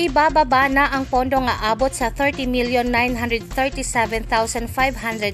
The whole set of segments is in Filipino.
Ibababa na ang pondong aabot sa 30,937,500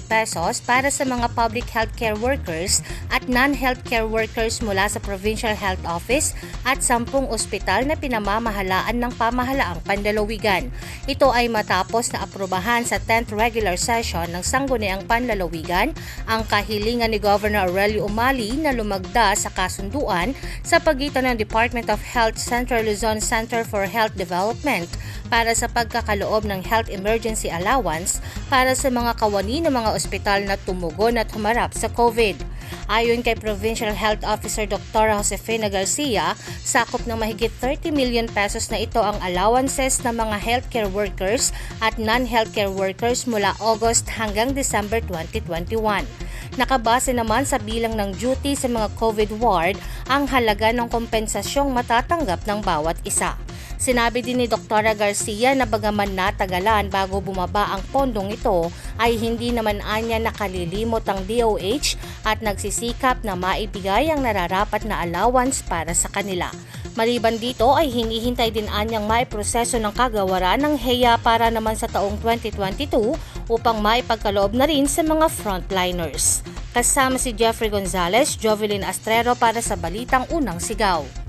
pesos para sa mga public healthcare workers at non-healthcare workers mula sa Provincial Health Office at 10 ospital na pinamamahalaan ng pamahalaang panlalawigan. Ito ay matapos na aprubahan sa 10th regular session ng Sangguniang Panlalawigan ang kahilingan ni Governor Aurelio Umali na lumagda sa kasunduan sa pagitan ng Department of Health Central Luzon Center for Health Development para sa pagkakaloob ng Health Emergency Allowance para sa mga kawani ng mga ospital na tumugon at humarap sa COVID. Ayon kay Provincial Health Officer Dr. Josefina Garcia, sakop ng mahigit 30 million pesos na ito ang allowances ng mga healthcare workers at non-healthcare workers mula August hanggang December 2021. Nakabase naman sa bilang ng duty sa mga COVID ward ang halaga ng kompensasyong matatanggap ng bawat isa. Sinabi din ni Dr. Garcia na bagaman natagalan bago bumaba ang pondong ito ay hindi naman anya nakalilimot ang DOH at nagsisikap na maibigay ang nararapat na allowance para sa kanila. Maliban dito ay hinihintay din anyang maiproseso ng kagawaran ng HEA para naman sa taong 2022 upang maipagkaloob na rin sa mga frontliners. Kasama si Jeffrey Gonzalez, Jovelyn Astrero para sa Balitang Unang Sigaw.